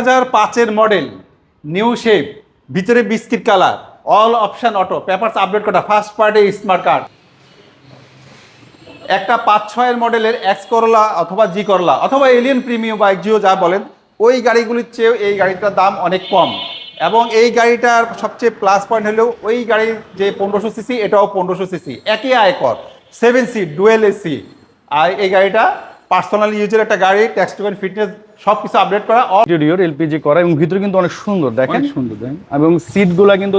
হাজার পাঁচের model, new shape, ভিতরে biscuit colour, all option auto, papers update করা, ফার্স্ট পার্টি স্মার্ট কার্ড। একটা পাঁচ ছয়ের মডেলের এক্স করলা অথবা জি করলা, অথবা এলিয়ন প্রিমিয়াম বা জিও যা বলেন, ওই গাড়িগুলির চেয়েও এই গাড়িটার দাম অনেক কম। এবং এই গাড়িটার সবচেয়ে প্লাস পয়েন্ট হলেও ওই গাড়ির যে পনেরোশো সিসি এটাও পনেরোশো সিসি একই আয়কর সেভেন সিট ডুয়েল এসি আর এই গাড়িটা পার্সোনাল ইউজের একটা গাড়ি ট্যাক্স টু ফিটনেস সব কিছু আপডেট করা ইন্টেরিয়র এলপিজি করা এবং ভিতরে কিন্তু অনেক সুন্দর দেখেন? সুন্দর দেখেন? এবং সিটগুলা কিন্তু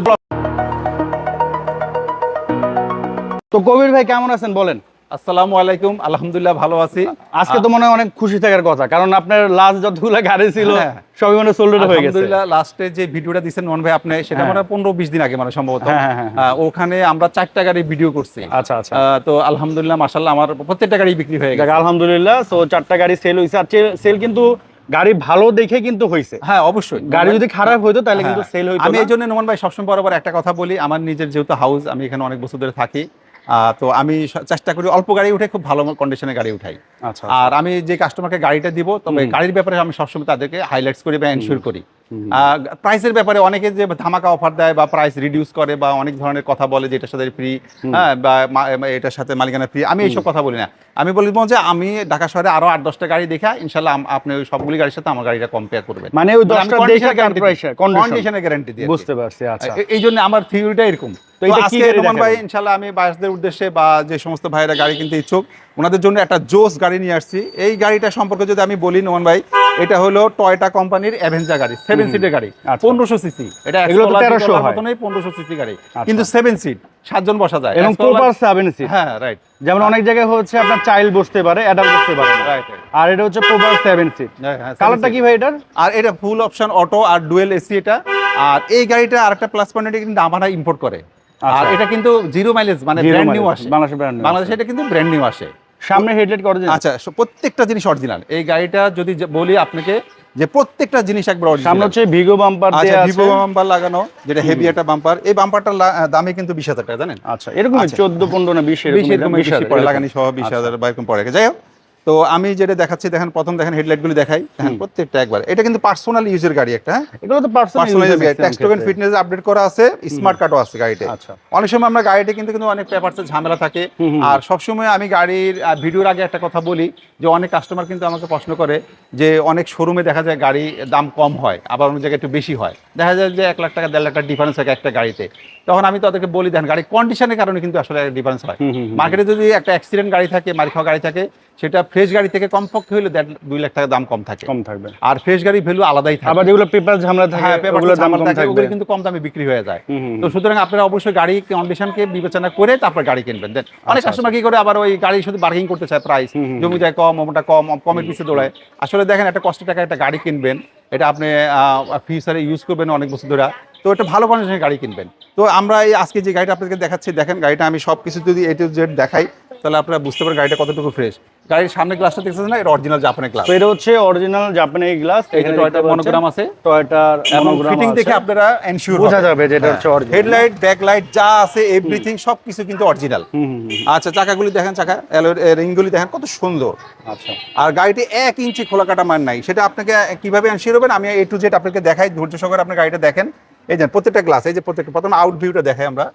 তো কবির ভাই কেমন আছেন? বলেন। আসসালামু আলাইকুম আলহামদুলিল্লাহ ভালো আছি। আজকে তো মনে হয় অনেক খুশি থাকার কথা কারণ আপনার লাস্ট যতগুলো গাড়ি ছিল হ্যাঁ। সবই মানে সোল্ডার হয়ে গেছে। আলহামদুলিল্লাহ লাস্টে যে ভিডিওটা নন ভাই আপনি সেটা। মানে পনেরো বিশ দিন আগে মানে সম্ভবত। হ্যাঁ, হ্যাঁ। ওখানে আমরা চারটা গাড়ি ভিডিও করছি। আচ্ছা আচ্ছা। তো আলহামদুলিল্লাহ মাসাল্লাহ আমার প্রত্যেকটা গাড়ি বিক্রি হয়ে গেছে। আলহামদুলিল্লাহ তো চারটা গাড়ি সেল হয়েছে আর সেল কিন্তু গাড়ি ভালো দেখে কিন্তু হয়েছে হ্যাঁ অবশ্যই। গাড়ি যদি খারাপ হইতো তাহলে কিন্তু হ্যাঁ। সেল হইতো আমি এই জন্য নোমান ভাই সবসময় বরাবর একটা কথা বলি আমার নিজের যেহেতু হাউস আমি এখানে অনেক বছর ধরে থাকি। তো আমি চেষ্টা করি অল্প গাড়ি উঠে খুব ভালো কন্ডিশনে গাড়ি উঠাই। আচ্ছা আর আমি যে কাস্টমারকে গাড়িটা দিব তবে গাড়ির ব্যাপারে আমি সবসময় তাদেরকে হাইলাইটস করি বা এনশিওর করি। প্রাইসের ব্যাপারে অনেকে যে ধামাকা অফার দেয় বা প্রাইস রিডিউস করে বা অনেক ধরনের কথা বলে যে এটার সাথে ফ্রি হ্যাঁ বা এটার সাথে মালিকানা ফ্রি আমি এইসব কথা বলি না। আমি বলব যে আমি ঢাকা শহরে আরও আট দশটা গাড়ি দেখা ইনশাল্লাহ আপনি ওই সবগুলি গাড়ির সাথে আমার গাড়িটা কম্পেয়ার করবেন। মানে ওই দশটা দেখে কন্ডিশন কন্ডিশনের গ্যারান্টি দিয়ে বুঝতে পারছি আচ্ছা। এই জন্য আমার থিওরিটা এরকম। তো আজকে রোমান ভাই ইনশাল্লাহ আমি বায়াসদের উদ্দেশ্যে বা যে সমস্ত ভাইরা গাড়ি কিনতে ইচ্ছুক ওনাদের জন্য একটা জোস গাড়ি নিয়ে আসছি। এই গাড়িটা সম্পর্কে যদি আমি বলি নোমান ভাই এটা হলো টয়টা কোম্পানির অ্যাভেঞ্জার গাড়ি সেভেন সিটের গাড়ি আচ্ছা। পনেরোশো সিসি এটা এগুলো তো 1300 পনেরোশো সিসি গাড়ি। আচ্ছা। কিন্তু সেভেন সিট সাতজন বসা যায়। এবং প্রপার সেভেন সিট হ্যাঁ রাইট যেমন অনেক জায়গায় হচ্ছে আপনার চাইল্ড বসতে পারে অ্যাডাল্ট বসতে পারে। রাইট আর এটা হচ্ছে প্রপার সেভেন সিট কালারটা কি ভাই এটার? আর এটা ফুল অপশন অটো আর ডুয়েল এসি এটা। আর এই গাড়িটা আরেকটা প্লাস পয়েন্ট কিন্তু আমরা ইম্পোর্ট করে। আর আচ্ছা। এটা কিন্তু জিরো মাইলেজ মানে ব্র্যান্ড নিউ আসে। বাংলাদেশের brand new বাংলাদেশে এটা কিন্তু ব্র্যান্ড নিউ আসে। সামনে হেডলাইট করে আচ্ছা প্রত্যেকটা জিনিস অরিজিনাল এই গাড়িটা যদি বলি আপনাকে যে প্রত্যেকটা জিনিস একবার সামনে হচ্ছে ভিগো বাম্পার আচ্ছা দেয়া আছে। বাম্পার লাগানো যেটা হেভি একটা বাম্পার এই বাম্পারটার দামে কিন্তু বিশ হাজার টাকা জানেন? আচ্ছা এরকম আচ্ছা। 14 15 না 20 বিশ এরকম এরকম বিশ বেশি হাজার, পড়ে লাগানি সহ বিশ আচ্ছা। হাজার বা এরকম পড়ে যাই হোক তো আমি যেটা দেখাচ্ছি দেখেন প্রথম দেখেন হেডলাইটগুলি দেখাই। দেখেন প্রত্যেকটা একবার। এটা কিন্তু পার্সোনাল ইউজের গাড়ি একটা হ্যাঁ? এগুলো তো personal personal tax token fitness update করা আছে স্মার্ট কার্ডও আছে গাড়িতে। আচ্ছা। অনেক সময় আমরা গাড়িতে কিন্তু কিন্তু অনেক পেপারসের ঝামেলা থাকে। আর সবসময় আমি গাড়ির ভিডিওর আগে একটা কথা বলি যে অনেক কাস্টমার কিন্তু আমাকে প্রশ্ন করে যে অনেক শোরুমে দেখা যায় গাড়ি দাম কম হয় আবার অন্য জায়গায় একটু বেশি হয়। দেখা যায় যে এক লাখ টাকা দেড় লাখ টাকা ডিফারেন্স থাকে একটা গাড়িতে। তখন আমি তাদেরকে বলি দেন গাড়ি কন্ডিশনের কারণে কিন্তু আসলে ডিফারেন্স হয়। মার্কেটে যদি একটা অ্যাক্সিডেন্ট গাড়ি থাকে মারি খাওয়া গাড়ি থাকে সেটা ফ্রেশ গাড়ি থেকে কমপক্ষে হলে দেড় দুই লাখ টাকা দাম কম থাকে। কম থাকবে। আর ফ্রেশ গাড়ি ভ্যালু আলাদাই থাকে। আবার যেগুলো পেপার ঝামেলা থাকে হ্যাঁ পেপার দাম কম থাকবে। ওগুলো কিন্তু কম দামে বিক্রি হয়ে যায়। তো সুতরাং আপনারা অবশ্যই গাড়ি কন্ডিশনকে বিবেচনা করে তারপর গাড়ি কিনবেন। দেন আচ্ছা, অনেক কাস্টমার কি করে আবার ওই গাড়ি শুধু বার্গিং করতে চায় প্রাইস জমি দেয় কম ওটা কম কমের পিছিয়ে দৌড়ায়। আসলে দেখেন একটা কষ্ট টাকা একটা গাড়ি কিনবেন এটা আপনি ফিউচারে ইউজ করবেন অনেক বছর ধরে। তো একটা ভালো কন্ডিশনের গাড়ি কিনবেন। তো আমরা এই আজকে যে গাড়িটা আপনাদেরকে দেখাচ্ছি দেখেন গাড়িটা আমি সব কিছু যদি এ টু জেড দেখাই তাহলে আপনারা বুঝতে পারেন গাড়িটা কতটুকু ফ্রেশ গাড়ির সামনে গ্লাসটা দেখতেছেন না? এটা অরিজিনাল জাপানের গ্লাস এটা হচ্ছে অরিজিনাল জাপানি গ্লাস যে টয়টা মনোগ্রাম আছে। টয়টার মনোগ্রাম ফিটিং দেখে আপনারা বোঝা যাবে যে এটা হচ্ছে original। হেডলাইট ব্যাকলাইট যা আছে এভরিথিং সব কিছু কিন্তু অরিজিনাল আচ্ছা চাকাগুলি দেখেন চাকা রিংগুলি দেখেন কত সুন্দর। আচ্ছা। আর গাড়িটি এক ইঞ্চি খোলা কাটা মান নাই। সেটা আপনাকে কীভাবে এনশিওর হবেন আমি এ টু জেড আপনাকে দেখাই ধৈর্য সহকারে আপনার গাড়িটা দেখেন। এই যে প্রত্যেকটা গ্লাস এই যে প্রত্যেকটা প্রথমে আউট ভিউটা দেখাই আমরা।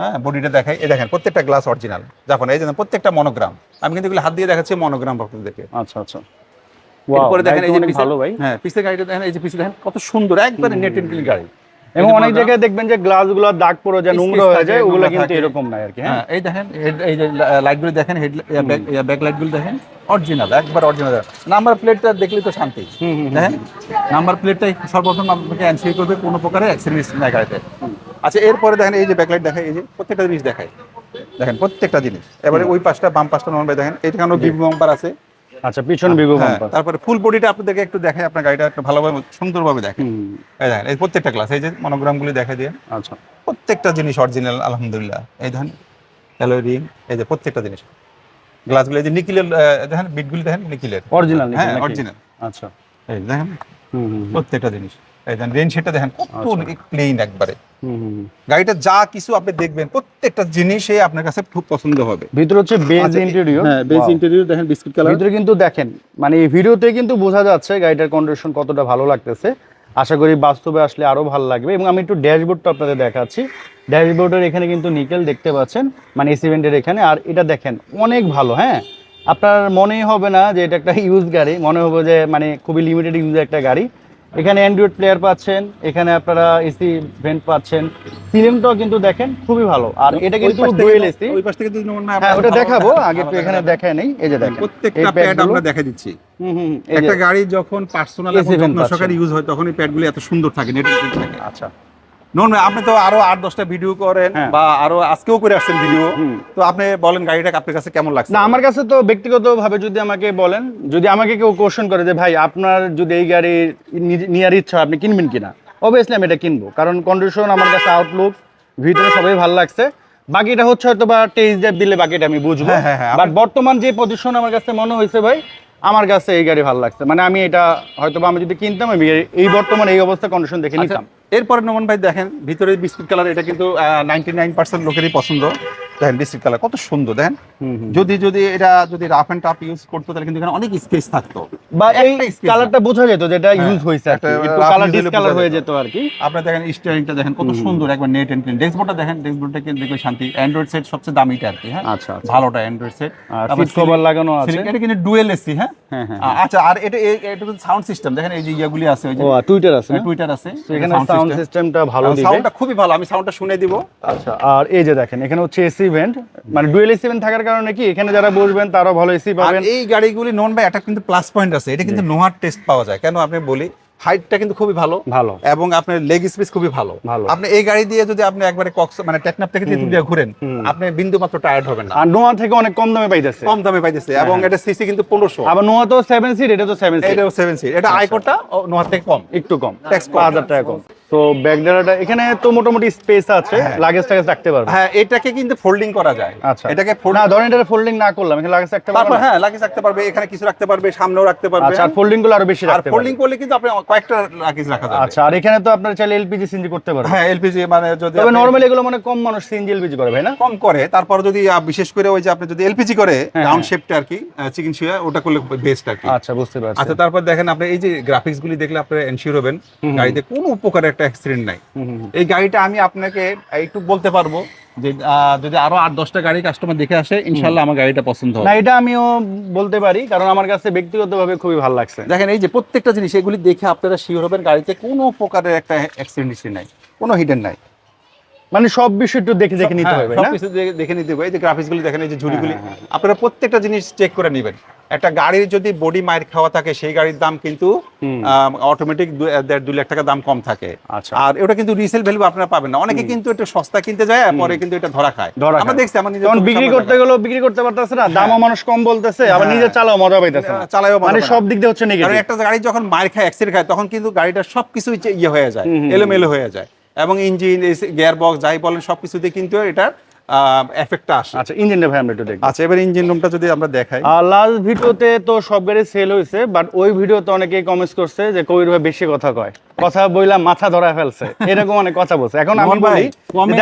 হ্যাঁ বডিটা দেখাই। এই দেখেন প্রত্যেকটা গ্লাস অরিজিনাল যখন এই যে প্রত্যেকটা মনোগ্রাম আমি কিন্তু এগুলো হাত দিয়ে দেখাচ্ছি মনোগ্রাম ভক্তদেরকে আচ্ছা আচ্ছা। এরপরে দেখেন এই যে অনেক ভালো ভাই। হ্যাঁ পিসের গাড়িটা দেখেন এই যে পিছে দেখেন কত সুন্দর একবারে নেট এন্ড ক্লিন গাড়ি। এবং অনেক জায়গায় দেখবেন যে গ্লাসগুলো দাগ পড়ে যায় নোংরা হয়ে যায় ওগুলো কিন্তু এরকম নাই আর কি হ্যাঁ। হ্যাঁ এই দেখেন এই যে লাইটগুলো দেখেন হেড ব্যাক লাইটগুলো দেখেন অরিজিনাল একবার অরিজিনাল নাম্বার প্লেটটা দেখলে তো শান্তি। দেখেন নাম্বার প্লেটটাই সর্বপ্রথম আপনাকে এনসিওর করবে কোনো প্রকারে অ্যাক্সিডেন্ট নাই গাড়িতে। আচ্ছা এরপরে দেখেন এই যে ব্যাকলাইট দেখায় এই যে প্রত্যেকটা জিনিস দেখায় দেখেন প্রত্যেকটা জিনিস। এবারে ওই পাশটা বাম পাশটা নর্মাল দেখেন এইখানেও বিগ বাম্পার আছে। আচ্ছা পিছন বিগো হ্যাঁ, বাম্পার তারপরে ফুল বডিটা আপনাদেরকে একটু দেখাই আপনার গাড়িটা একটু ভালোভাবে সুন্দরভাবে দেখেন। এই দেখেন এই প্রত্যেকটা ক্লাস এই যে মনোগ্রামগুলি দেখা দিয়ে আচ্ছা। প্রত্যেকটা জিনিস অরিজিনাল আলহামদুলিল্লাহ। এই দেখেন হ্যালো রিং এই যে প্রত্যেকটা জিনিস। গ্লাসগুলো এই যে নিকিলের দেখেন বিটগুলি দেখেন নিকিলের অরিজিনাল হ্যাঁ অরিজিনাল আচ্ছা। এই দেখেন প্রত্যেকটা জিনিস। এই রেন সেটটা দেখেন কত একবারে। হুম, হুম, হুম। গাড়িটা যা কিছু আপনি দেখবেন প্রত্যেকটা জিনিসই আপনার কাছে খুব পছন্দ হবে। ভিতরে হচ্ছে বেজ আচ্ছা, ইন্টেরিয়র হ্যাঁ বেজ ইন্টেরিয়র দেখেন বিস্কুট কালার ভিতরে কিন্তু দেখেন মানে এই ভিডিওতে কিন্তু বোঝা যাচ্ছে গাড়িটার কন্ডিশন কতটা ভালো লাগতেছে। আশা করি বাস্তবে আসলে আরও ভালো লাগবে এবং আমি একটু ড্যাশবোর্ডটা আপনাদের দেখাচ্ছি। ড্যাশবোর্ডের এখানে কিন্তু নিকেল দেখতে পাচ্ছেন মানে এসি ভেন্টের এখানে। আর এটা দেখেন অনেক ভালো হ্যাঁ? আপনার মনেই হবে না যে এটা একটা ইউজ গাড়ি। মনে হবে যে মানে খুবই লিমিটেড ইউজ একটা গাড়ি। এখানে অ্যান্ড্রয়েড প্লেয়ার পাচ্ছেন এখানে আপনারা এসি ভেন্ট পাচ্ছেন। সিলিংটাও কিন্তু দেখেন খুবই ভালো। আর এটা কিন্তু ডুয়েল এসি ওই পাশ থেকে যদি ভাই হ্যাঁ ওটা দেখাবো আগে একটু এখানে দেখায় নেই এই যে দেখেন। প্রত্যেকটা প্যাড আমরা দেখা দিচ্ছি। হুম হুম একটা গাড়ি যখন পার্সোনাল পাচ্ছেন। সহকারে ইউজ হয় তখন এই প্যাডগুলো এত সুন্দর থাকে নেট থাকে। আচ্ছা। নন আপনি তো আরও আট দশটা ভিডিও করেন হ্যাঁ। বা আরও আজকেও করে আসছেন ভিডিও তো আপনি বলেন গাড়িটা আপনার কাছে কেমন লাগছে? না আমার কাছে তো ব্যক্তিগতভাবে যদি আমাকে বলেন যদি আমাকে কেউ কোশ্চেন করে যে ভাই আপনার যদি এই গাড়ি নেওয়ার ইচ্ছা আপনি কিনবেন কিনা? অবভিয়াসলি আমি এটা কিনবো কারণ কন্ডিশন আমার কাছে আউটলুক ভিতরে সবাই ভালো লাগছে। বাকিটা হচ্ছে হয়তো বা টেস্ট দিলে বাকিটা আমি বুঝব। হ্যাঁ, হ্যাঁ, হ্যাঁ, বাট বর্তমান যে পজিশন আমার কাছে মনে হয়েছে ভাই আমার কাছে এই গাড়ি ভালো লাগছে। মানে আমি এটা হয়তো আমি যদি কিনতাম আমি এই বর্তমানে এই অবস্থা কন্ডিশন দেখে আচ্ছা, নিতাম। এরপরে নমন ভাই দেখেন ভিতরে বিস্কুট কালার এটা কিন্তু নাইনটি নাইন পার্সেন্ট লোকেরই পছন্দ। দেখেন বিস্কুট কালার কত সুন্দর দেখেন। যদি যদি এটা যদি রাফ এন্ড টাফ ইউজ করতো তাহলে কিন্তু এখানে অনেক স্পেস থাকতো। বা এই কালারটা বোঝা যেত যেটা ইউজ হয়েছে একটা কালার ডিসকালার হয়ে যেত। আর কি। আপনার দেখেন স্টিয়ারিংটা দেখেন কত সুন্দর একবার নেট এন্ড ক্লিন দেখেন ডেস্কবোর্ডটা কিন্তু দেখবে শান্তি। অ্যান্ড্রয়েড সেট সবচেয়ে দামিটা আর কি হ্যাঁ? আচ্ছা, আচ্ছা। ভালোটা অ্যান্ড্রয়েড সেট আর সিট কভার লাগানো আছে। এটা কিন্তু ডুয়েল এসি হ্যাঁ? হ্যাঁ, হ্যাঁ, আচ্ছা আর এটা এটা কিন্তু সাউন্ড সিস্টেম দেখেন এই যে ইয়াগুলি আছে ওই যে টুইটার আছে টুইটার আছে এখানে সাউন্ড সিস্টেমটা ভালো দিবে। সাউন্ডটা খুবই ভালো আমি সাউন্ডটা শুনে দিব। আচ্ছা আর এই যে দেখেন এখানে হচ্ছে এসি ইভেন্ট মানে ডুয়েল এসি ইভেন্ট থাকার কারণে কি এখানে যারা বসবেন তারাও ভালো এসি পাবেন। এই গাড়িগুলি নন বাই একটা কিন্তু প্লাস পয়েন্ট আছে এটা কিন্তু নোহার টেস্ট পাওয়া যায়। কেন আপনি বলি? হাইটটা কিন্তু খুবই ভালো ভালো। এবং আপনার লেগ স্পেস খুবই ভালো। ভালো। আপনি এই গাড়ি দিয়ে যদি আপনি একবারে কক্স মানে টেকনাপ থেকে তেতুলিয়া ঘুরেন আপনি বিন্দু মাত্র টায়ার্ড হবেন না। আর নোয়া থেকে অনেক কম দামে পাইতেছে। কম দামে পাইতেছে এবং এটা সিসি কিন্তু পনেরোশো। আবার নোয়া তো সেভেন সিট এটা তো সেভেন সিট এটাও সেভেন সিট এটা আইকোটা নোহার থেকে কম। একটু কম। Tax কম। পাঁচ হাজার টাকা কম। তো ব্যাগ ব্যাগডালাটা এখানে তো মোটামুটি স্পেস আছে লাগেজ টাগেজ রাখতে পারবে। হ্যাঁ এটাকে কিন্তু ফোল্ডিং করা যায়। আচ্ছা। এটাকে না ধরেন এটা ফোল্ডিং না করলাম এখানে লাগেজ রাখতে পারবে হ্যাঁ লাগিয়ে রাখতে পারবে এখানে কিছু রাখতে পারবে সামনেও রাখতে পারবে। আচ্ছা আর ফোল্ডিংগুলো আরও বেশি রাখতে পারবে। ফোল্ডিং করলে কিন্তু আপনি কয়েকটা লাগেজ রাখা যাবে। আচ্ছা আর এখানে তো আপনার চাইলে এলপিজি সিএনজি করতে পারবে হ্যাঁ এলপিজি মানে যদি তবে নরমালি এগুলো মানে কম মানুষ সিএনজি এলপিজি করে ভাই না? কম করে তারপর যদি বিশেষ করে ওই যে আপনি যদি এলপিজি করে হ্যাঁ, রাউন্ড হ্যাঁ। শেপটা আর কি চিকেন শুয়া ওটা করলে বেস্ট আর কি। আচ্ছা বুঝতে পারছি। আচ্ছা তারপর দেখেন আপনি এই যে গ্রাফিক্স গুলি দেখলে আপনারা এনশিওর হবেন গাড়িতে কোনো উপকারের একটা অ্যাক্সিডেন্ট নাই। এই গাড়িটা আমি আপনাকে একটু বলতে পারব যে যদি আরও আট দশটা গাড়ি কাস্টমার দেখে আসে ইনশাল্লাহ আমার গাড়িটা পছন্দ হবে। না এটা আমিও বলতে পারি কারণ আমার কাছে ব্যক্তিগতভাবে খুবই ভালো লাগছে। দেখেন এই যে প্রত্যেকটা জিনিস এগুলি দেখে আপনারা শিওর হবেন গাড়িতে কোনো প্রকারের একটা অ্যাক্সিডেন্ট হিস্ট্রি নাই কোনো হিডেন নাই। মানে সব বিষয় একটু দেখে দেখে নিতে হ্যাঁ, হবে না? সবকিছু দেখে- দেখে নিতে হবে। এই যে গ্রাফিক্স গুলি দেখেন এই যে ঝুড়িগুলি। হ্যাঁ, আপনারা প্রত্যেকটা জিনিস চেক করে নেবেন। একটা গাড়ির যদি বডি মাইর খাওয়া থাকে সেই গাড়ির দাম কিন্তু। অটোমেটিক দেড় দুই লাখ টাকা দাম কম থাকে। আচ্ছা। আর ওটা কিন্তু রিসেল ভ্যালু আপনারা পাবেন না। অনেকে কিন্তু একটু সস্তা কিনতে যায় পরে কিন্তু এটা ধরা খায়। আমরা দেখছি আমার নিজের বিক্রি করতে। গেলেও বিক্রি করতে পারতেছে না দামও মানুষ কম বলতেছে আবার হ্যাঁ। নিজে চালাও মজা পাইতেছে না। চালায়ও মানে সব দিক দিয়ে হচ্ছে কারণ নেগেটিভ একটা গাড়ি যখন মার খায় অ্যাক্সিডেন্ট খায় তখন কিন্তু গাড়িটা সবকিছু ইয়ে হয়ে যায় এলোমেলো হয়ে যায়। ইঞ্জিন গিয়ার বক্স যাই বলেন সবকিছুতে কিন্তু এটার এফেক্টটা আসে। আচ্ছা ইঞ্জিনটা ভাই আমরা একটু দেখি আচ্ছা এবার ইঞ্জিন রুমটা যদি আমরা দেখাই। লাস্ট ভিডিওতে তো সব গাড়ি সেল হয়েছে বাট ওই ভিডিওতে অনেকেই কমেন্টস করছে যে কবির ভাই বেশি কথা কয়। কথা বইলা মাথা ধরা ফেলছে। এরকম অনেক কথা বলছে। এখন আমি বলি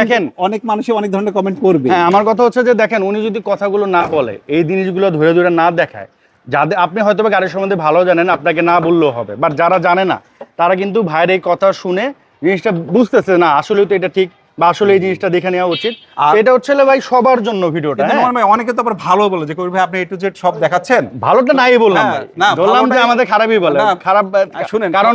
দেখেন অনেক মানুষই অনেক ধরনের কমেন্ট করবে। হ্যাঁ আমার কথা হচ্ছে যে দেখেন উনি যদি কথাগুলো না বলে এই জিনিসগুলো ধরে ধরে না দেখায় যাদের আপনি হয়তো গাড়ির সম্বন্ধে ভালো জানেন আপনাকে না বললেও হবে বাট যারা জানে না তারা কিন্তু ভাইয়ের এই কথা শুনে জিনিসটা বুঝতেছে না আসলে তো এটা ঠিক বা আসলে এই জিনিসটা দেখে নেওয়া উচিত। এটা হচ্ছে ভাই সবার জন্য ভিডিওটা কিন্তু হ্যাঁ? ভাই, অনেকে তো আবার ভালো বলে যে কবি ভাই আপনি এ টু জেড সব দেখাচ্ছেন? ভালোটা নাই বললাম হ্যাঁ, ভাই। না, বললাম যে আমাদের খারাপই বলে। খারাপ শুনেন, কারণ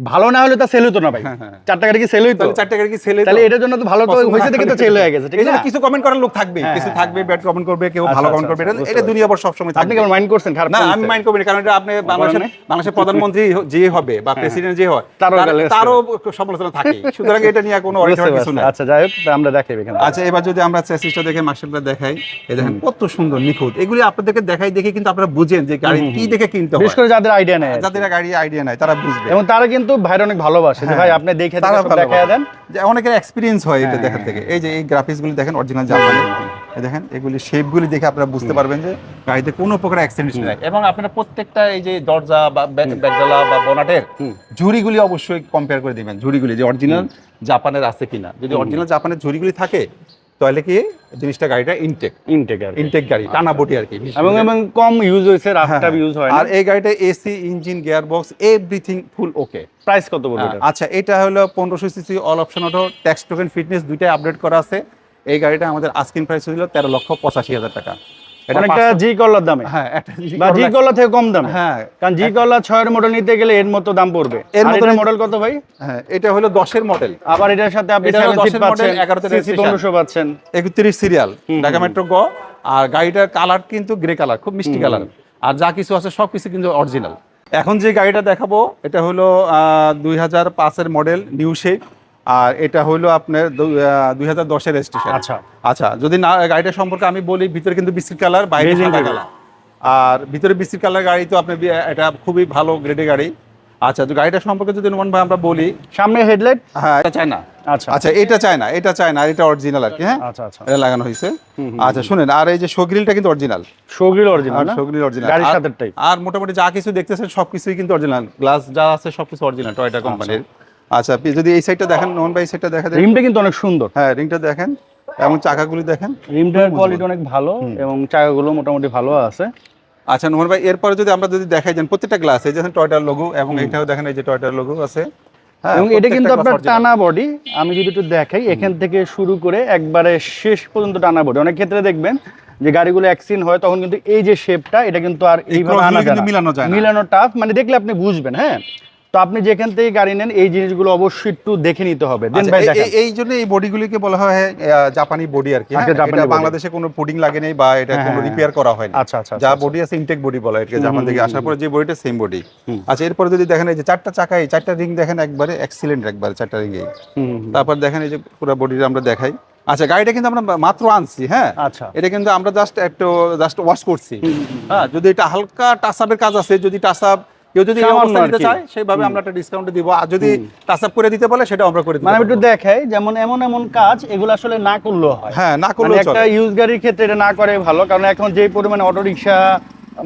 ভালো না হলে তা সেল হতো না ভাই। হ্যাঁ, হ্যাঁ। চারটা গাড়ি কি সেল হইতো? তাহলে চারটে গাড়ি কি ছেলে তাহলে এটার জন্য তো ভালো তো হয়েছে দেখে তো সেল হয়ে গেছে ঠিক না? কিছু কমেন্ট করার লোক থাকবে। হ্যাঁ, কিছু থাকবে ব্যাড কমেন্ট করবে কেউ আচ্ছা, ভালো আচ্ছা, কমেন্ট করবে। এটা- এটা দুনিয়া আবার সবসময় আপনি থাকবে। কেমন মাইন্ড করছেন? খারাপ না আমি মাইন্ড করবি না, কারণ এটা আপনি বাংলাদেশের বাংলাদেশের প্রধানমন্ত্রী যে হবে বা প্রেসিডেন্ট যে হয় তারও। তারও সমালোচনা থাকে। সুতরাং এটা নিয়ে কোনো অরিজিনাল কিছু। নাই। আচ্ছা যাই হোক আমরা দেখাই এখানে। আচ্ছা এবার যদি আমরা চেসিসটা দেখে মার্শালটা দেখাই এই দেখেন কত সুন্দর নিখুঁত। এগুলি আপনাদেরকে দেখাই দেখে কিন্তু আপনারা বুঝেন যে গাড়ি কি দেখে কিনতে বিশেষ হয়। করে যাদের আইডিয়া নেই যাদের গাড়ি আইডিয়া নাই তারা বুঝবে। এবং তারা কিন্তু ভাইয়ের অনেক ভালোবাসে। যে ভাই আপনি দেখে দেখে দেন। যে অনেকের এক্সপিরিয়েন্স হয় এটা দেখার থেকে। এই যে এই গ্রাফিক্স গুলি দেখেন অরিজিনাল জাপানি দেখেন এগুলি শেপ গুলি দেখে আপনারা বুঝতে পারবেন যে গাড়িতে কোনো প্রকার অ্যাক্সিডেন্ট নাই। এবং আপনারা প্রত্যেকটা এই যে দরজা বা ব্যাগডালা বা বনাটের ঝুড়িগুলি অবশ্যই কম্পেয়ার করে দিবেন। ঝুড়িগুলি যে অরিজিনাল জাপানের আছে কিনা। যদি অরিজিনাল জাপানের ঝুড়িগুলি থাকে তাহলে কি জিনিসটা গাড়িটা ইনটেক ইনটেক আর ইনটেক গাড়ি টানা বটি আর কি। এবং এবং কম ইউজ হয়েছে হ্যাঁ, রাফটা হ্যাঁ। ইউজ হয় আর এই গাড়িটা AC engine gear box everything full okay price কত বলব আচ্ছা এটা হলো পনেরোশো CC all option auto tax token fitness দুইটাই আপডেট করা আছে। এই গাড়িটা আমাদের আস্কিং প্রাইস ছিল তেরো লক্ষ পঁচাশি হাজার টাকা। অনেকটা জি কলার দামে। হ্যাঁ বা জি কলা থেকে কম দামে। হ্যাঁ। কারণ জি কলা ছয়ের মডেল নিতে গেলে এর মতো দাম পড়বে। এর মতো মডেল কত ভাই? হ্যাঁ এটা হলো দশের মডেল আবার এটার সাথে আপনি 7 সিট পাচ্ছেন model, 11 তে সিসি registration। পনেরোশো পাচ্ছেন। একত্রিশ সিরিয়াল ঢাকা মেট্রো গ আর গাড়িটার কালার কিন্তু গ্রে কালার খুব মিষ্টি কালার আর যা কিছু আছে সব কিছু কিন্তু অরিজিনাল এখন যে গাড়িটা দেখাবো এটা হলো দুই হাজার পাঁচের মডেল নিউ শেপ আর এটা হলো আপনার দুই হাজার দশের রেজিস্ট্রেশন আচ্ছা। আচ্ছা যদি না গাড়িটা সম্পর্কে আমি বলি ভিতরে কিন্তু বিস্কিট কালার বাইরে সাদা কালার। আর ভিতরে বিস্কিট কালার গাড়ি তো আপনি এটা খুবই ভালো গ্রেডের গাড়ি। আচ্ছা তো গাড়িটা সম্পর্কে যদি নোমান ভাই আমরা বলি। সামনে হেডলাইট হ্যাঁ এটা চায় না আচ্ছা। আচ্ছা এটা চায় না এটা চায় না এটা অরিজিনাল আর কি হ্যাঁ? আচ্ছা আচ্ছা। এটা লাগানো হয়েছে। আচ্ছা শুনেন আর এই যে শোগ্রিলটা কিন্তু original show grill original show grill original গাড়ির সাথেরটাই। আর মোটামুটি যা কিছু দেখতেছেন সবকিছুই কিন্তু অরিজিনাল গ্লাস যা আছে সবকিছু অরিজিনাল টয়টা কোম্পানির আচ্ছা আপনি যদি এই সাইডটা দেখেন নোমান ভাই সাইডটা দেখা রিমটা কিন্তু অনেক সুন্দর। হ্যাঁ রিংটা দেখেন এবং চাকাগুলি দেখেন। রিমটার কোয়ালিটি অনেক ভালো এবং চাকাগুলো মোটামুটি ভালো আছে। আচ্ছা নোমান ভাই এরপরে যদি আমরা যদি দেখাই যান প্রত্যেকটা গ্লাস এই যে টয়টার লোগো এবং এটাও দেখেন এই যে টয়টার লোগো আছে। হ্যাঁ, এবং এটা কিন্তু আপনার টানা বডি আমি যদি একটু দেখাই এখান থেকে শুরু করে একবারে শেষ পর্যন্ত টানা বডি অনেক ক্ষেত্রে দেখবেন যে গাড়িগুলো অ্যাক্সিডেন্ট হয় তখন কিন্তু এই যে শেপটা এটা কিন্তু আর এই এইভাবে আনা যায় মিলানো টাফ মানে দেখলে আপনি বুঝবেন হ্যাঁ? তো আপনি যেখান থেকে গাড়ি নেন এই জিনিসগুলো অবশ্যই একটু দেখে নিতে হবে। আচ্ছা, এই- জন্য এই বডিগুলিকে বলা হয় জাপানি বডি আর কি হ্যাঁ? আচ্ছা, body। বাংলাদেশে কোনো পুডিং লাগে নেই বা এটা হ্যাঁ, কোনো হ্যাঁ, রিপেয়ার করা হয়নি আচ্ছা আচ্ছা যা বডি আছে ইনটেক বডি বলা হয় জাপান থেকে আসার পরে যে বডিটা সেম বডি আচ্ছা এরপরে যদি দেখেন এই যে চারটা চাকা এই চারটা রিং দেখেন একবারে এক্সিলেন্ট একবারে চারটা রিং তারপর দেখেন এই যে পুরো বডিটা আমরা দেখাই। আচ্ছা গাড়িটা কিন্তু আমরা মাত্র আনছি হ্যাঁ? আচ্ছা। এটা কিন্তু আমরা জাস্ট একটু জাস্ট ওয়াশ করছি। হ্যাঁ যদি এটা হালকা টাচ আপের কাজ আছে যদি টাচ আপ কেউ যদি নিতে চায় সেইভাবে আমরা একটা ডিসকাউন্ট দিব। আর যদি টাচআপ করে দিতে বলে সেটা আমরা করে দিব মানে একটু দেখাই যেমন এমন এমন কাজ এগুলো আসলে না করলেও হয়। হ্যাঁ না মানে করলেও একটা ইউজ গাড়ির ক্ষেত্রে এটা না করে ভালো কারণ এখন যে পরিমাণে অটো রিক্সা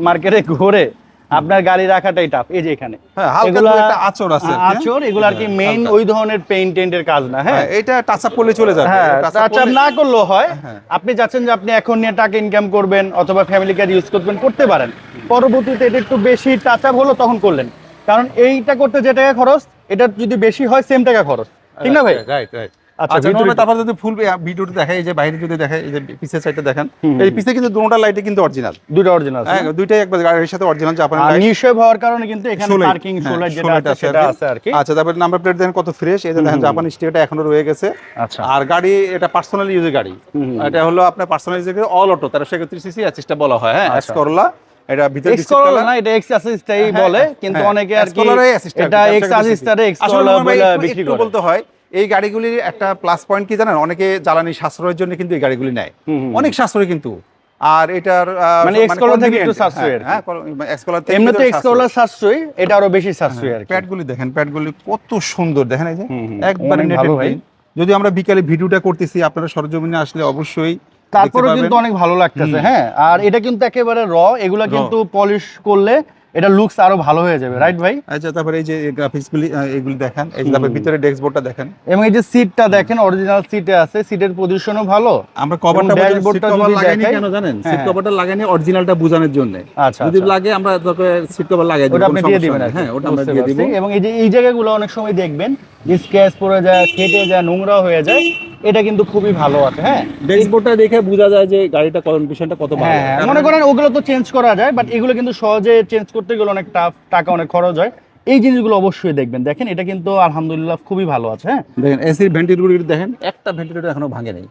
মার্কেটে ঘোরে আপনার গাড়ি রাখাটাই টাফ এই যে এখানে। হ্যাঁ, এগুলা- একটা আঁচড় আছে হ্যাঁ? আঁচড় এগুলো আর কি মেইন ওই ধরনের পেইন্ট টেন্টের কাজ না হ্যাঁ? হ্যাঁ এটা টাচ আপ করলে চলে যাবে হ্যাঁ টাচ করলে- না করলেও হয়। হ্যাঁ। আপনি চাচ্ছেন যে আপনি এখন নিয়ে টাকা ইনকাম করবেন অথবা ফ্যামিলি কার ইউজ করবেন করতে পারেন। পরবর্তীতে এটা একটু বেশি টাচ আপ হলো তখন করলেন। কারণ এইটা করতে যে টাকা খরচ এটা যদি বেশি হয় সেম টাকা খরচ। ঠিক না ভাই? রাইট রাইট আচ্ছা, আচ্ছা তারপর যদি ফুল ভিডিওটা দেখাই এই যে বাইরে যদি দেখাই এই যে পিছের সাইডটা দেখেন এই পিছে কিন্তু দুটোটা লাইটে কিন্তু অরিজিনাল দুটো অরিজিনাল হ্যাঁ দুইটাই একবার গাড়ির সাথে অরিজিনাল জাপানি আর নিশ্চয় হওয়ার কারণে কিন্তু এখানে পার্কিং হ্যাঁ, যেটা আছে সেটা আছে আর কি। আচ্ছা তারপরে নাম্বার প্লেট দেখেন কত ফ্রেশ এই যে দেখেন জাপানি স্টিকারটা এখনও রয়ে গেছে। আচ্ছা। আর গাড়ি এটা পার্সোনাল ইউজের গাড়ি। এটা হলো আপনার পার্সোনাল ইউজের অল অটো তেরোশো একত্রিশ সিসি অ্যাসিস্টটা বলা হয় হ্যাঁ এক্স করলা এটা ভিতরে না এটা এক্স অ্যাসিস্টাই বলে কিন্তু অনেকে আর কি এটা এক্স অ্যাসিস্টারে এক্স বলে বিক্রি করে। বলতে হয় এই গাড়িগুলির একটা প্লাস পয়েন্ট কি জানেন? অনেকে জ্বালানি সাশ্রয়ের জন্য কিন্তু এই গাড়িগুলি নেয়। অনেক সাশ্রয় কিন্তু। আর এটার মানে X-Corla থেকে একটু সাশ্রয়ী আর কি। হ্যাঁ এক্সকলার থেকে এমনিতে কিন্তু এক্স সাশ্রয়ী। এটা আরও বেশি সাশ্রয় আর প্যাডগুলি দেখেন প্যাডগুলি কত সুন্দর দেখেন এই যে। একবারে নেটেড ভাই। যদি আমরা বিকালে ভিডিওটা করতেছি আপনারা সরজমিনে আসলে অবশ্যই তারপরে কিন্তু অনেক ভালো লাগতেছে হ্যাঁ। আর এটা কিন্তু একেবারে র এগুলা কিন্তু পলিশ করলে এটা লুকস আরও ভালো হয়ে যাবে রাইট ভাই? আচ্ছা তারপরে এই যে গ্রাফিক্স গুলি এগুলি দেখেন এই তারপরে ভিতরে ডেস্ক বোর্ডটা দেখেন। এবং এই যে সিটটা দেখেন অরিজিনাল সিটে আছে সিটের পজিশনও ভালো। আমরা কভারটা dashboardটা যদি লাগাইনি কেন জানেন? সিট হ্যাঁ। কভারটা লাগাইনি অরিজিনালটা বোঝানোর জন্য। আচ্ছা যদি আচ্ছা। লাগে আমরা দরকার সিট কভার লাগাই দিব ওটা আপনি দিয়ে দিবেন। হ্যাঁ ওটা আমরা দিয়ে দিব। এবং এই যে এই জায়গাগুলো অনেক সময় দেখবেন স্ক্র্যাচ পড়ে যায় কেটে যায় নোংরা হয়ে যায় এটা কিন্তু খুবই ভালো আছে হ্যাঁ? ডেস্ক বোর্ডটা দেখে বোঝা যায় যে গাড়িটা কন্ডিশনটা কত ভালো। হ্যাঁ হ্যাঁ। মনে করেন ওগুলো তো চেঞ্জ করা যায় বাট এগুলো কিন্তু সহজে চেঞ্জ করতে গেলে অনেক টাফ টাকা অনেক খরচ হয়। এই জিনিসগুলো অবশ্যই দেখবেন। দেখেন এটা কিন্তু আলহামদুলিল্লাহ খুবই ভালো আছে হ্যাঁ? দেখেন এসির ভেন্টিলেটর দেখেন একটা ভেন্টিলেটর এখনও ভাঙে নেই।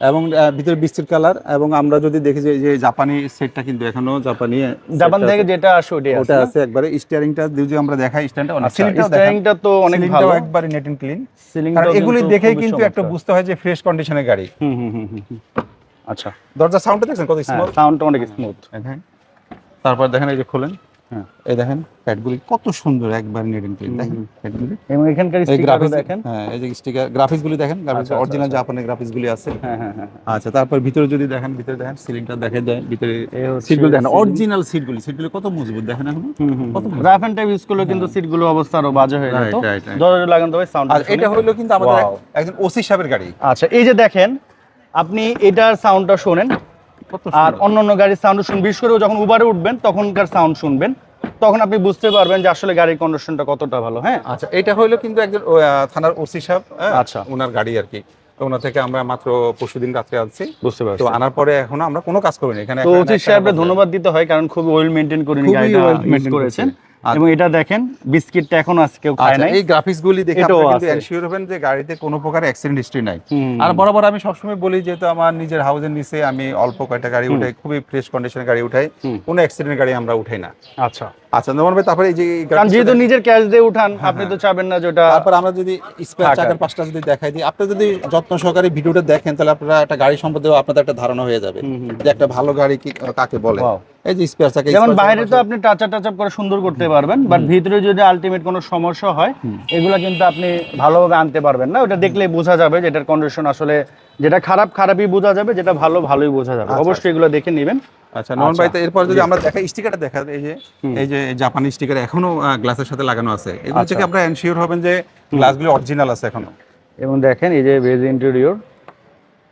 এবং ভিতরে বিস্কিট কালার এবং আমরা যদি দেখি যে জাপানি সেটটা কিন্তু এখনও জাপানি জাপান থেকে যেটা আসে ওটাই আছে ওটা আছে একবারে। স্টিয়ারিংটা যদি আমরা দেখাই স্ট্যান্ডটা অনেক আচ্ছা সিলিংটাও তো অনেক ভালো। একবারে নেট এন্ড ক্লিন কারণ এগুলি দেখেই কিন্তু একটা বুঝতে হয় যে ফ্রেশ কন্ডিশনের গাড়ি। হুম হুম হুম। আচ্ছা। দরজা সাউন্ডটা দেখছেন কত হ্যাঁ স্মুথ সাউন্ডটা অনেক স্মুথ দেখেন তারপর দেখেন এই যে খোলেন। হ্যাঁ এই দেখেন প্যাডগুলি কত সুন্দর একবার নেট এন্ড ক্লিন দেখেন প্যাডগুলি। এবং এখানকার এই স্টিকারও দেখেন। হ্যাঁ এই যে স্টিকার গ্রাফিক্স গুলি দেখেন গ্রাফিক্স অরিজিনাল জাপানের গ্রাফিক্স গুলি আছে। হ্যাঁ হ্যাঁ হ্যাঁ আচ্ছা তারপর ভিতরে যদি দেখেন ভিতরে দেখেন সিলিংটা দেখে দেয় ভিতরে সিটগুলো দেখেন। অরিজিনাল সিটগুলি সিটগুলি কত মজবুত দেখেন এখন। কত মজবুত। রাফ এন্ড টাইপ ইউজ করলে কিন্তু সিটগুলো অবস্থা আরও বাজে হয়ে যেত. দরজা লাগান তবে সাউন্ড আর এটা হলো কিন্তু আমাদের একজন ওসি সাহেবের গাড়ি। আচ্ছা এই যে দেখেন আপনি এটার সাউন্ডটা শোনেন। আর অন্য অন্য গাড়ির সাউন্ড শুনবেন বিশেষ করে যখন উবারে উঠবেন তখনকার সাউন্ড শুনবেন। তখন আপনি বুঝতে পারবেন যে আসলে গাড়ির কন্ডিশনটা কতটা ভালো হ্যাঁ? আচ্ছা এটা হলো কিন্তু একজন থানার ওসি সাহেব হ্যাঁ, আচ্ছা। ওনার গাড়ি আর কি। তো ওনার থেকে আমরা মাত্র পরশুদিন রাত্রে আনছি। বুঝতে তো আনার পরে এখন আমরা কোনো কাজ করিনি। এখানে তো ওসি সাহেবকে ধন্যবাদ দিতে হয় কারণ খুব ওয়েল মেনটেন করে গাড়িটা মেইনটেইন করেছেন। করছে। এবং এটা দেখেন বিস্কিটটা এখন আজকে কেউ খায় আচ্ছা, নাই। এই গ্রাফিক্স গুলি দেখে আপনি কিন্তু এনশিওর হবেন যে গাড়িতে কোনো প্রকার অ্যাক্সিডেন্ট হিস্ট্রি নাই। আর বরাবর আমি সবসময় বলি যেহেতু আমার নিজের হাউসের নিচে আমি অল্প কয়টা গাড়ি উঠাই খুবই ফ্রেশ কন্ডিশনের গাড়ি উঠাই কোনো অ্যাক্সিডেন্ট গাড়ি আমরা উঠাই না। আচ্ছা। আচ্ছা নমন ভাই তারপরে এই যে কারণ যেহেতু নিজের ক্যাশ দিয়ে উঠান আপনি তো চাবেন না যে ওটা তারপর আমরা যদি স্পেয়ার চাকার যদি দেখাই দিই আপনি যদি যত্ন সহকারে ভিডিওটা দেখেন তাহলে আপনারা একটা গাড়ি সম্বন্ধে আপনাদের একটা ধারণা হয়ে যাবে। যে একটা ভালো গাড়ি কি কাকে বলে। এই যে স্পেয়ার চাকা যেমন বাইরে তো আপনি টাচ টাচআপ করে সুন্দর করতে পারবেন বাট ভিতরে যদি আলটিমেট কোনো সমস্যা হয় এগুলো কিন্তু আপনি ভালোভাবে আনতে পারবেন না। ওটা দেখলে বোঝা যাবে যে এটার কন্ডিশন আসলে যেটা খারাপ খারাপই বোঝা যাবে যেটা ভালো ভালোই বোঝা যাবে। আচ্ছা। অবশ্যই এগুলো দেখে নেবেন। আচ্ছা নন ভাই তো এরপর যদি আমরা দেখাই স্টিকারটা দেখা এই যে এই যে জাপানি স্টিকার এখনও গ্লাসের সাথে লাগানো আছে। এগুলো আচ্ছা। থেকে আপনারা এনশিওর হবেন যে গ্লাসগুলো অরিজিনাল আছে এখনও? এবং দেখেন এই যে ভেজ ইন্টেরিয়র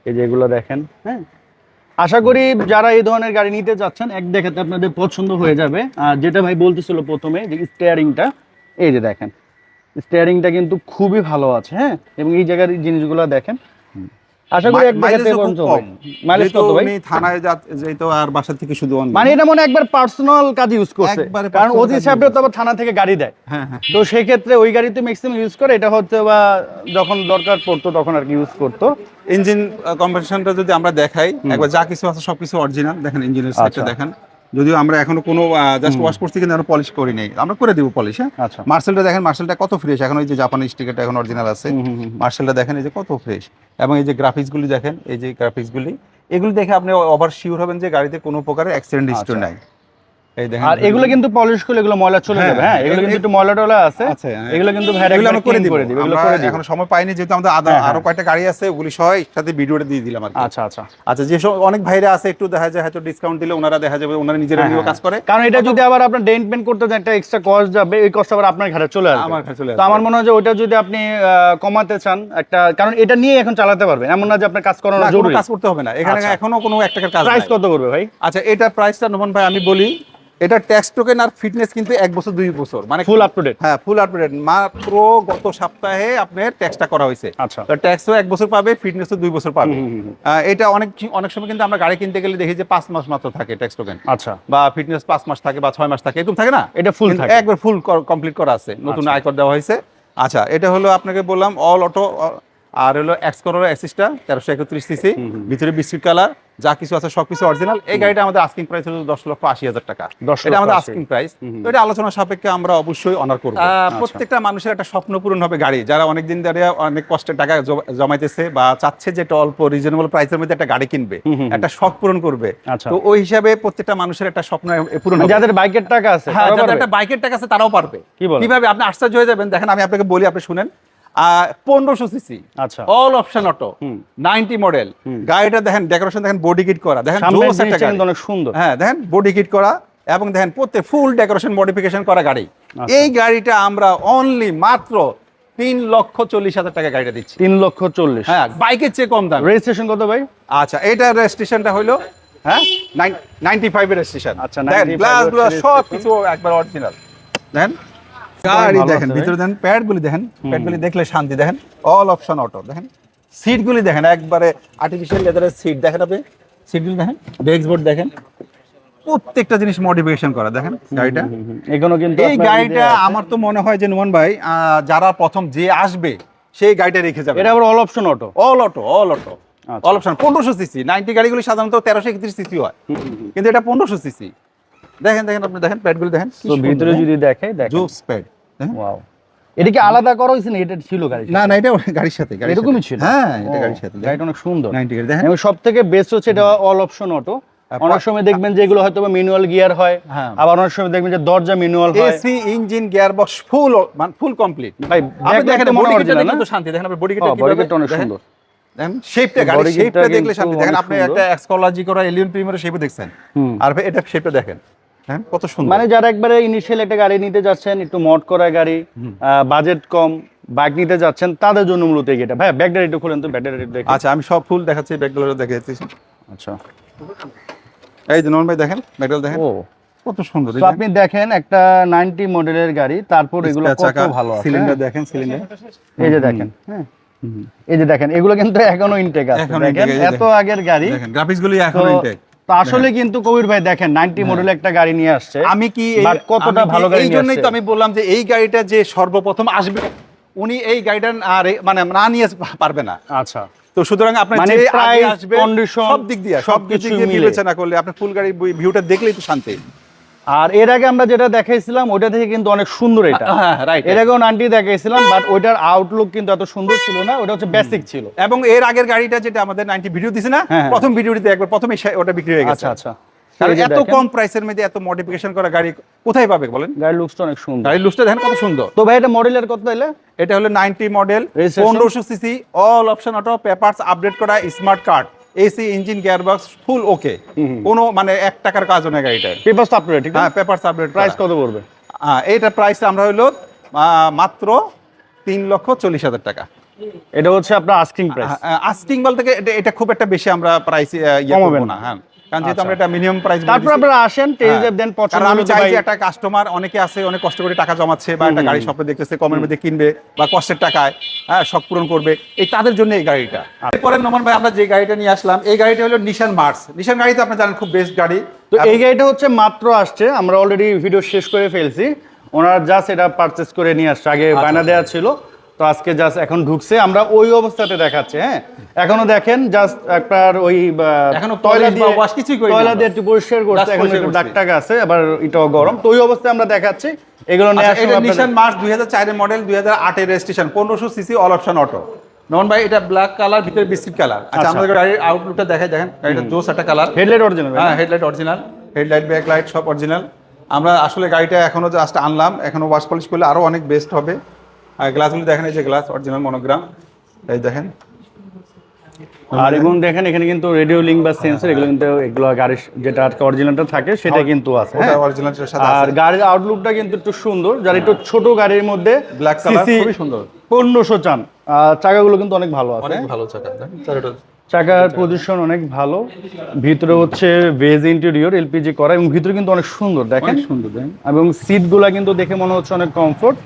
এই যে এগুলো দেখেন হ্যাঁ? আশা করি যারা এই ধরনের গাড়ি নিতে যাচ্ছেন এক দেখাতে আপনাদের পছন্দ হয়ে যাবে। আর যেটা ভাই বলতেছিল প্রথমে যে স্টিয়ারিংটা এই যে দেখেন স্টিয়ারিংটা কিন্তু খুবই ভালো আছে হ্যাঁ? এবং এই জায়গার জিনিসগুলো দেখেন আশা করি এক দেখাতে। মাইলেজ কত ভাই? থানায় আর বাসা থেকে শুধু অন মানে এটা মনে একবার পার্সোনাল কাজ ইউজ করছে। কারণ ওজি সাহেবরা তো আবার থানা থেকে গাড়ি দেয়। হ্যাঁ হ্যাঁ। তো সেই ক্ষেত্রে ওই গাড়িতে ম্যাক্সিমাম ইউজ করে এটা হচ্ছে বা যখন দরকার পড়তো তখন আর কি ইউজ করতো। ইঞ্জিন কম্পিটিশনটা যদি আমরা দেখাই একবার যা কিছু আছে সবকিছু অরিজিনাল দেখেন ইঞ্জিনের সাইডটা আচ্ছা। দেখেন। যদিও আমরা এখনও কোনো জাস্ট ওয়াশ করছি কিন্তু আমরা পলিশ করি নাই। আমরা করে দিব পলিশ হ্যাঁ? আচ্ছা। মার্সেলটা দেখেন মার্সেলটা কত ফ্রেশ এখন ওই যে জাপানি স্টিকারটা এখন অরিজিনাল আছে। মার্সেলটা দেখেন এই যে কত ফ্রেশ এবং এই যে গ্রাফিক্সগুলি দেখেন এই যে গ্রাফিক্সগুলি এগুলি দেখে আপনি ওভার শিওর হবেন যে গাড়িতে কোনো প্রকারের অ্যাক্সিডেন্ট হিস্ট্রি আচ্ছা। নাই। এই দেখেন আর এগুলো কিন্তু পলিশ করলে এগুলো ময়লা চলে হ্যাঁ, যাবে হ্যাঁ? এগুলো কিন্তু একটু ময়লা টলা আছে হ্যাঁ। এগুলো কিন্তু ভাই এগুলো আমরা করে দিব। এগুলো করে দিব। এখন সময় পাইনি যেহেতু আমাদের আদা- হ্যাঁ, হ্যাঁ। আরও কয়টা গাড়ি আছে ওগুলি সহ সাথে ভিডিওটা দিয়ে দিলাম আর আচ্ছা আচ্ছা। আচ্ছা যেসব অনেক ভাইরা আছে একটু দেখা যায় হয়তো ডিসকাউন্ট দিলে ওনারা দেখা যাবে ওনারা নিজেরা হ্যাঁ, নিয়েও হ্যাঁ। কাজ করে। কারণ এটা যদি আবার আপনার ডেন্ট পেন্ট করতে যান একটা এক্সট্রা কস্ট যাবে এই কষ্ট আবার আপনার ঘাড়ে চলে আসবে। আমার কাছে চলে তো আমার মনে হয় যে ওটা যদি আপনি কমাতে চান একটা কারণ এটা নিয়ে এখন চালাতে পারবেন এমন না যে আপনার কাজ করানো জরুরি। কাজ করতে হবে না। এখানে আচ্ছা। এখনও কোনো এক টাকার কাজ প্রাইস। কত করবে ভাই? আচ্ছা এটা প্রাইসটা নোমান ভাই আমি বলি এটা ট্যাক্স টোকেন আর ফিটনেস কিন্তু এক বছর দুই বছর। মানে ফুল আপ টু ডেট হ্যাঁ ফুল আপডেট মাত্র গত সপ্তাহে আপনার ট্যাক্সটা করা হয়েছে। আচ্ছা। তো ট্যাক্সও এক বছর পাবে ফিটনেসও দুই বছর পাবে। এটা অনেক অনেক সময় কিন্তু আমরা গাড়ি কিনতে গেলে দেখি যে পাঁচ মাস মাত্র থাকে ট্যাক্স টোকেন আচ্ছা। বা ফিটনেস পাঁচ মাস থাকে বা ছয় মাস থাকে এরকম থাকে না? এটা ফুল থাকে। একবার ফুল কমপ্লিট করা আছে। নতুন আচ্ছা। আয়কর দেওয়া হয়েছে। আচ্ছা এটা হলো আপনাকে বললাম অল অটো আর হলো এক্স করোর অ্যাসিসটা তেরোশো একত্রিশ সিসি ভিতরে বিস্কিট কালার যা কিছু আছে সবকিছু অরিজিনাল এই গাড়িটা আমাদের আস্কিং প্রাইস হলো দশ লক্ষ আশি হাজার টাকা। এটা আমাদের আস্কিং প্রাইস তো এটা আলোচনা সাপেক্ষে আমরা অবশ্যই অনার করব। আচ্ছা। প্রত্যেকটা মানুষের একটা স্বপ্ন পূরণ হবে গাড়ি। যারা অনেকদিন ধরে অনেক কষ্টের টাকা জমাইতেছে বা চাচ্ছে যে একটা অল্প রিজনেবল প্রাইসের মধ্যে একটা গাড়ি কিনবে একটা শখ পূরণ করবে। আচ্ছা। তো ওই হিসাবে প্রত্যেকটা মানুষের একটা স্বপ্ন পূরণ হবে। যাদের বাইকের টাকা আছে হ্যাঁ যাদের একটা বাইকের টাকা আছে তারাও পারবে। কীভাবে? আপনি আশ্চর্য হয়ে যাবেন। দেখেন আমি আপনাকে বলি আপনি শুনেন। পনেরোশো সিসি। আচ্ছা। All option auto. Ninety model গাড়িটা দেখেন ডেকোরেশন দেখেন বডি কিট করা। দেখেন অনেক সুন্দর। হ্যাঁ দেখেন বডি কিট করা এবং দেখেন প্রত্যেক ফুল ডেকোরেশন মডিফিকেশন করা গাড়ি। আচ্ছা। এই গাড়িটা আমরা অনলি মাত্র তিন লক্ষ চল্লিশ হাজার টাকা গাড়িটা দিচ্ছি। তিন লক্ষ চল্লিশ। হ্যাঁ বাইকের চেয়ে কম দাম। রেজিস্ট্রেশন কত ভাই? আচ্ছা এটা রেজিস্ট্রেশনটা হলো হ্যাঁ নাইনটি ফাইভ এর রেজিস্ট্রেশন আচ্ছা, দেখেন 95 গ্লাস সব কিছু একবার অরিজিনাল দেখেন গাড়ি দেখেন ভিতরে দেখেন দেখেন দেখলে শান্তি। দেখেন অল অপশন অটো দেখেন। দেখেন একবারে আর্টিফিশিয়াল লেদারের সিট দেখেন আপনি? দেখেন দেখেন। প্রত্যেকটা জিনিস মডিফিকেশন করা দেখেন গাড়িটা। কিন্তু এই গাড়িটা আমার তো মনে হয় যে নুমান ভাই যারা প্রথম যে আসবে সেই গাড়িটা রেখে যাবে। এটা আবার all option auto all auto all auto. All option পনেরোশো সিসি নাইনটি গাড়িগুলি সাধারণত তেরোশো একত্রিশ সিসি হয়। কিন্তু এটা পনেরোশো সিসি দেখেন দেখেন আপনি দেখেন প্যাডগুলি দেখেন ভিতরে যদি দেখে দেখেন। জোস প্যাড ওয়াও এটা কি আলাদা করা হয়েছে না? এটা ছিল গাড়ি না না এটা গাড়ির সাথে গাড়ির এরকমই ছিল? হ্যাঁ এটা গাড়ির সাথে। গাড়িটা অনেক সুন্দর। গাড়ি দেখেন এবং সব থেকে বেস্ট হচ্ছে এটা অল অপশন অটো অনেক সময় দেখবেন যে এগুলো হয়তো ম্যানুয়াল গিয়ার হয়। হ্যাঁ। আবার অনেক সময় দেখবেন যে দরজা ম্যানুয়াল হয়। AC engine gear box full মানে ফুল কমপ্লিট ভাই আপনি দেখেন বডি কিটটা দেখলে শান্তি। দেখেন আপনি বডি না কিটটা বডি কিটটা অনেক সুন্দর। দেখেন শেপটা kitটা শেপটা দেখলে শান্তি। দেখেন আপনি একটা এক্সকোলজি করা এলিয়ন প্রিমিয়ার শেপে দেখছেন। আর এটা শেপটা দেখেন। হ্যাঁ? কত সুন্দর। মানে যারা একবারে ইনিশিয়াল একটা গাড়ি নিতে যাচ্ছেন একটু মড করা গাড়ি বাজেট কম বাইক নিতে যাচ্ছেন তাদের জন্য মূলত এটা ভাই ব্যাগটা একটু খুলেন তো ব্যাগটা একটু দেখে। আচ্ছা আমি সব ফুল দেখাচ্ছি ব্যাগগুলো দেখাচ্ছি আচ্ছা। এই যে নর্মাল ভাই দেখেন ব্যাগগুলো দেখেন। ও। কত সুন্দর তো আপনি দেখেন একটা নাইনটি মডেলের গাড়ি তারপর এগুলো কত ভালো আছে সিলিন্ডার হ্যাঁ? দেখেন সিলিন্ডার এই যে দেখেন হ্যাঁ? এই যে দেখেন এগুলো কিন্তু এখনও ইনটেক আছে দেখেন? এত আগের গাড়ি। দেখেন গ্রাফিক্স গুলি এখন ইনটেক তো আসলে কিন্তু কবির ভাই দেখেন নাইনটি মডেল একটা গাড়ি নিয়ে আসছে। আমি কি এই- কতটা ভালো গাড়ি এই জন্যই তো আমি বললাম যে এই গাড়িটা যে সর্বপ্রথম আসবে উনি এই গাড়িটা আর মানে না নিয়ে পারবে না। আচ্ছা। তো সুতরাং আপনার মানে যে আসবে সব দিক দিয়ে সব কিছু। বিবেচনা করলে আপনি ফুল গাড়ির ভিউটা দেখলেই তো শান্তি। আর এর আগে আমরা যেটা দেখাইছিলাম ওটা থেকে কিন্তু অনেক সুন্দর এটা। হ্যাঁ রাইট এর আগেও নাইনটি দেখাইছিলাম বাট ওইটার আউটলুক কিন্তু এত সুন্দর ছিল না ওটা হচ্ছে বেসিক ছিল। এবং এর আগের গাড়িটা যেটা আমাদের 90 ভিডিও দিছে না হ্যাঁ। প্রথম ভিডিওতে একবার প্রথমে ওটা বিক্রি হয়ে গেছে। আচ্ছা আচ্ছা। কারণ এত কম প্রাইসের মধ্যে এত মডিফিকেশন করা গাড়ি কোথায় পাবে বলেন? গাড়ির লুকসটা অনেক সুন্দর। গাড়ির লুকটা দেখেন কত সুন্দর। তো ভাই এটা মডেলের কত এলে এটা হলো 90 মডেল? পনেরোশো CC all option auto papers update করা smart card AC engine gear gearbox full okay কোনো মানে এক টাকার কাজ নেই গাড়িটায় পেপার আপডেট ঠিক হ্যাঁ পেপার আপডেট প্রাইস কত পড়বে? হ্যাঁ এইটার প্রাইস আমরা হইল মাত্র তিন লক্ষ চল্লিশ হাজার টাকা। এটা হচ্ছে আপনার আস্কিং প্রাইস আস্কিং বলতে থেকে এটা- এটা খুব একটা বেশি আমরা প্রাইস ইয়ে করব না। হ্যাঁ। কারণ যেহেতু আমরা এটা মিনিমাম প্রাইস তারপর আপনারা আসেন টেস্ট ড্রাইভ দেন পছন্দ হ্যাঁ। আমি চাই যে একটা কাস্টমার অনেকে আছে অনেক কষ্ট করে টাকা জমাচ্ছে বা একটা গাড়ি স্বপ্ন দেখতেছে কমের মধ্যে কিনবে বা কষ্টের টাকায় হ্যাঁ শখ পূরণ করবে এই তাদের জন্য এই গাড়িটা। আচ্ছা। এরপরে নমন ভাই আমরা যে গাড়িটা নিয়ে আসলাম এই গাড়িটা হলো নিশান মার্স নিশান গাড়ি তো আপনি জানেন খুব বেস্ট গাড়ি। তো এই গাড়িটা হচ্ছে মাত্র আসছে আমরা অলরেডি ভিডিও শেষ করে ফেলছি। ওনারা জাস্ট এটা পারচেস করে নিয়ে আসছে আগে আচ্ছা, বায়না দেওয়া ছিল। তো আজকে জাস্ট এখন ঢুকছে আমরা ওই অবস্থাতে দেখাচ্ছে হ্যাঁ? এখনও দেখেন জাস্ট একবার ওই টয়লা দিয়ে টয়লা দিয়ে একটু পরিষ্কার করছে এখন একটু। দাগ টাগ আছে আবার এটাও গরম। তো ওই অবস্থায় আমরা দেখাচ্ছি এগুলো নিয়ে আচ্ছা, এটা নিশান মার্স দুই হাজার চারের মডেল দুই হাজার আটের রেজিস্ট্রেশন পনেরোশো সিসি অল অপশন অটো নন ভাই এটা ব্ল্যাক কালার ভিতরে বিস্কিট কালার আচ্ছা আচ্ছা। আমাদের গাড়ির আউটলুকটা দেখাই দেখেন গাড়িটা জোস একটা কালার হেডলাইট অরিজিনাল হ্যাঁ headlight original headlight back light সব অরিজিনাল আমরা আসলে গাড়িটা এখনও জাস্ট আনলাম এখনও ওয়াশ পলিশ করলে আরও অনেক বেস্ট হবে। আর গ্লাসগুলো দেখেন এই যে গ্লাস অরিজিনাল মনোগ্রাম এই দেখেন। আর এবং দেখেন এখানে কিন্তু রেডিও লিঙ্ক বা সেন্সর এগুলো কিন্তু এগুলো গাড়ির যেটা অরিজিনালটা থাকে সেটা কিন্তু আছে ওটা হ্যাঁ? অরিজিনালের সাথে আর গাড়ির আউটলুকটা কিন্তু একটু সুন্দর যারা একটু ছোট গাড়ির মধ্যে ব্ল্যাক কালার খুবই সুন্দর। পনেরোশো চান। আর চাকাগুলো কিন্তু অনেক ভালো আছে। অনেক ভালো চাকা দেখেন, চাকার পজিশন অনেক ভালো। ভিতরে হচ্ছে ভেজ ইন্টেরিয়র এলপিজি করা এবং ভিতরে কিন্তু অনেক সুন্দর দেখেন? সুন্দর দেখেন। এবং সিটগুলা কিন্তু দেখে মনে হচ্ছে অনেক কমফোর্ট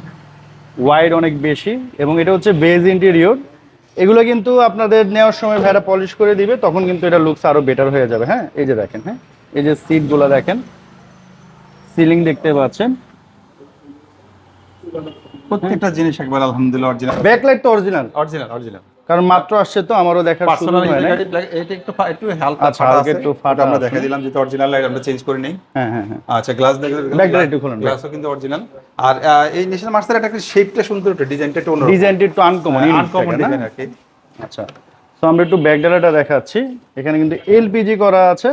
ওয়াইড অনেক বেশি এবং এটা হচ্ছে বেজ ইন্টেরিয়র এগুলো কিন্তু আপনাদের নেওয়ার সময় ভেড়া পলিশ করে দিবে তখন কিন্তু এটা লুকস আরও বেটার হয়ে যাবে। হ্যাঁ এই যে দেখেন হ্যাঁ এই যে সিটগুলো দেখেন সিলিং দেখতে পাচ্ছেন। প্রত্যেকটা জিনিস একবার আলহামদুলিল্লাহ অরিজিনাল ব্যাকলাইট তো অরিজিনাল অরিজিনাল অরিজিনাল কারণ মাত্র আসছে তো আমারও দেখার সুযোগ হয় না এটা একটু একটু হালকা আচ্ছা, হালকা একটু ফাটা আমরা দেখা দিলাম যেটা অরিজিনাল লাইট আমরা চেঞ্জ করে নেই হ্যাঁ হ্যাঁ। আচ্ছা গ্লাস Back একটু খুলুন, গ্লাসও কিন্তু অরিজিনাল আর এই নিশান মার্সের একটা শেপটা সুন্দর একটু? ডিজাইনটা একটু অন্যরকম। ডিজাইনটি একটু আনকমন আনকমন ডিজাইন আর কি। আচ্ছা তো আমরা একটু ব্যাক ডালাটা দেখাচ্ছি। এখানে কিন্তু এলপিজি করা আছে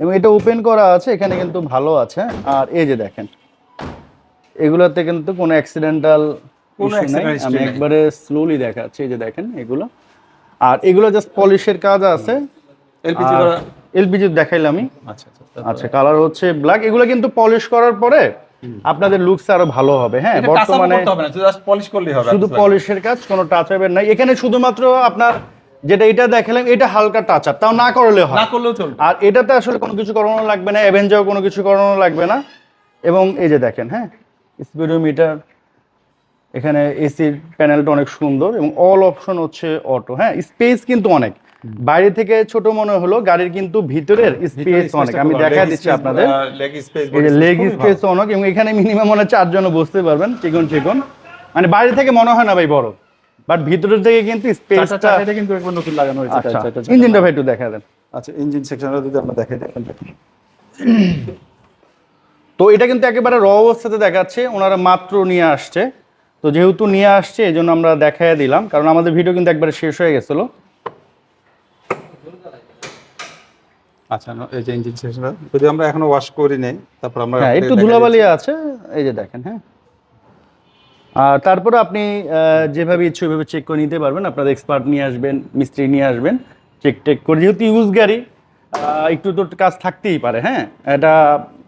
এবং এটা ওপেন করা আছে এখানে কিন্তু ভালো আছে। আর এই যে দেখেন এগুলোতে কিন্তু কোনো অ্যাক্সিডেন্টাল আমি একবারে স্লোলি দেখাচ্ছি এই যে দেখেন এগুলো। আর এগুলো জাস্ট পলিশের কাজ আছে। এলপিজি এলপিজি দেখাইলাম আমি। আচ্ছা আচ্ছা আচ্ছা কালার হচ্ছে ব্ল্যাক এগুলো কিন্তু পলিশ করার পরে আপনাদের লুকস আরও ভালো হবে। হ্যাঁ বর্তমানে হবে না হবে শুধু পলিশের কাজ কোনো টাচ আপের নাই। এখানে শুধুমাত্র আপনার যেটা এটা দেখালাম এটা হালকা টাচ আপ তাও না করলে হয়। না করলেও চলবে। আর এটাতে আসলে কোনো কিছু করানো লাগবে না অ্যাভেঞ্জাও কোনো কিছু করানো লাগবে না। এবং এই যে দেখেন হ্যাঁ স্পিডোমিটার এখানে এসির প্যানেলটা অনেক সুন্দর এবং অল অপশন হচ্ছে অটো হ্যাঁ স্পেস কিন্তু অনেক। বাইরে থেকে ছোট মনে হলো গাড়ির কিন্তু ভিতরের স্পেস অনেক। আমি দেখা দিচ্ছি আপনাদের। লেগ স্পেস অনেক এবং এখানে মিনিমাম মনে হয় চারজনও বসতে পারবেন চিকন চিকন। মানে বাইরে থেকে মনে হয় না ভাই বড় বাট ভিতরের থেকে কিন্তু স্পেসটা কিন্তু একবার নতুন লাগানো হয়েছে আচ্ছা ইঞ্জিনটা ভাই একটু দেখা দেন। আচ্ছা ইঞ্জিন সেকশনটা যদি আমরা দেখাই দেখেন। তো এটা কিন্তু একেবারে র অবস্থাতে দেখাচ্ছে ওনারা মাত্র নিয়ে আসছে। তো যেহেতু নিয়ে আসছে এই জন্য আমরা দেখাই দিলাম। কারণ আমাদের ভিডিও কিন্তু একবারে শেষ হয়ে গেছিল। আচ্ছা এই যে ইঞ্জিন সেকশনটা যদি আমরা এখনও ওয়াশ করি নেই তারপর আমরা হ্যাঁ একটু ধুলাবালি আছে এই যে দেখেন হ্যাঁ। আর তারপরে আপনি যেভাবে ইচ্ছে ওইভাবে চেক করে নিতে পারবেন। এক্সপার্ট নিয়ে আসবেন মিস্ত্রি নিয়ে আসবেন চেক টেক করে। যেহেতু ইউজ গাড়ি একটু তো কাজ থাকতেই পারে হ্যাঁ। এটা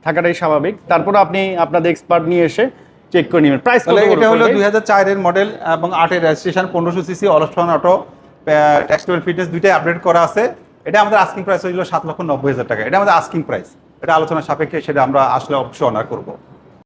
থাকাটাই স্বাভাবিক। তারপরে আপনি আপনাদের এক্সপার্ট নিয়ে এসে চেক করে নেবেন। প্রাইস কত তাহলে এটা হলো ভাই? দুই হাজার চারের মডেল এবং আটের রেজিস্ট্রেশন পনেরোশো সিসি অলস্টন অটো টেক্সটাইল ফিটনেস দুইটাই আপডেট করা আছে। এটা আমাদের আস্কিং প্রাইস হয়েছিল সাত লক্ষ নব্বই হাজার টাকা। এটা আমাদের আস্কিং প্রাইস এটা আলোচনা সাপেক্ষে সেটা আমরা আসলে অবশ্যই অনার করব।